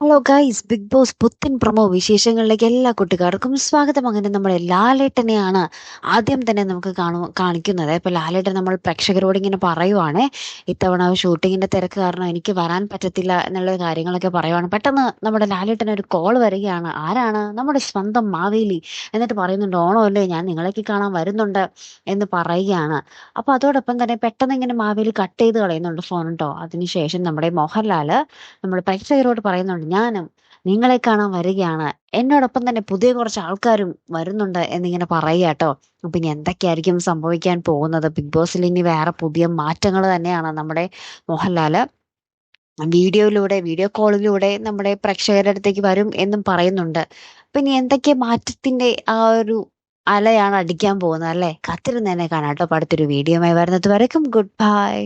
Hello guys Bigg Boss പുത്തൻ promo വിശേഷങ്ങളിലേക്ക് എല്ലാ കുട്ടികാർക്കും സ്വാഗതം. അങ്ങനെ നമ്മുടെ ലാലേട്ടനെയാണ് ആദ്യം തന്നെ നമുക്ക് കാണു കാണിക്കുന്നത്. ഇപ്പൊ ലാലേട്ടൻ നമ്മൾ പ്രേക്ഷകരോട് ഇങ്ങനെ പറയുവാണ്. ഇത്തവണ ഷൂട്ടിങ്ങിന്റെ തിരക്ക് കാരണം എനിക്ക് വരാൻ പറ്റത്തില്ല എന്നുള്ള കാര്യങ്ങളൊക്കെ പറയുവാണ്. പെട്ടെന്ന് നമ്മുടെ ലാലേട്ടൻ ഒരു കോൾ വരികയാണ്. ആരാണ്? നമ്മുടെ സ്വന്തം മാവേലി. എന്നിട്ട് പറയുന്നുണ്ട് ഓണോ അല്ലേ? ഞാൻ നിങ്ങളേക്ക് കാണാൻ വരുന്നുണ്ട് എന്ന് പറയുകയാണ്. അപ്പൊ അതോടൊപ്പം തന്നെ പെട്ടെന്ന് ഇങ്ങനെ മാവേലി കട്ട് ചെയ്ത് കളയുന്നുണ്ട് ഫോൺ കേട്ടോ അതിനുശേഷം നമ്മുടെ മോഹൻലാൽ നമ്മുടെ പ്രേക്ഷകരോട് പറയുന്നുണ്ട് ഞാനും നിങ്ങളെ കാണാൻ വരികയാണ്. എന്നോടൊപ്പം തന്നെ പുതിയ കുറച്ച് ആൾക്കാരും വരുന്നുണ്ട് എന്നിങ്ങനെ പറയുക കേട്ടോ. അപ്പൊ ഇനി എന്തൊക്കെയായിരിക്കും സംഭവിക്കാൻ പോകുന്നത്? ബിഗ് ബോസിൽ ഇനി വേറെ പുതിയ മാറ്റങ്ങൾ തന്നെയാണ് നമ്മുടെ മോഹൻലാൽ വീഡിയോയിലൂടെ വീഡിയോ കോളിലൂടെ നമ്മുടെ പ്രേക്ഷകരുടെ അടുത്തേക്ക് വരും എന്നും പറയുന്നുണ്ട്. ഇനി എന്തൊക്കെ മാറ്റത്തിന്റെ ആ ഒരു അലയാണ് അടിക്കാൻ പോകുന്നത് അല്ലേ? കാത്തിരുന്ന് കാണാം കേട്ടോ. അടുത്തൊരു വീഡിയോയുമായി വരുന്നത് വരയ്ക്കും ഗുഡ് ബൈ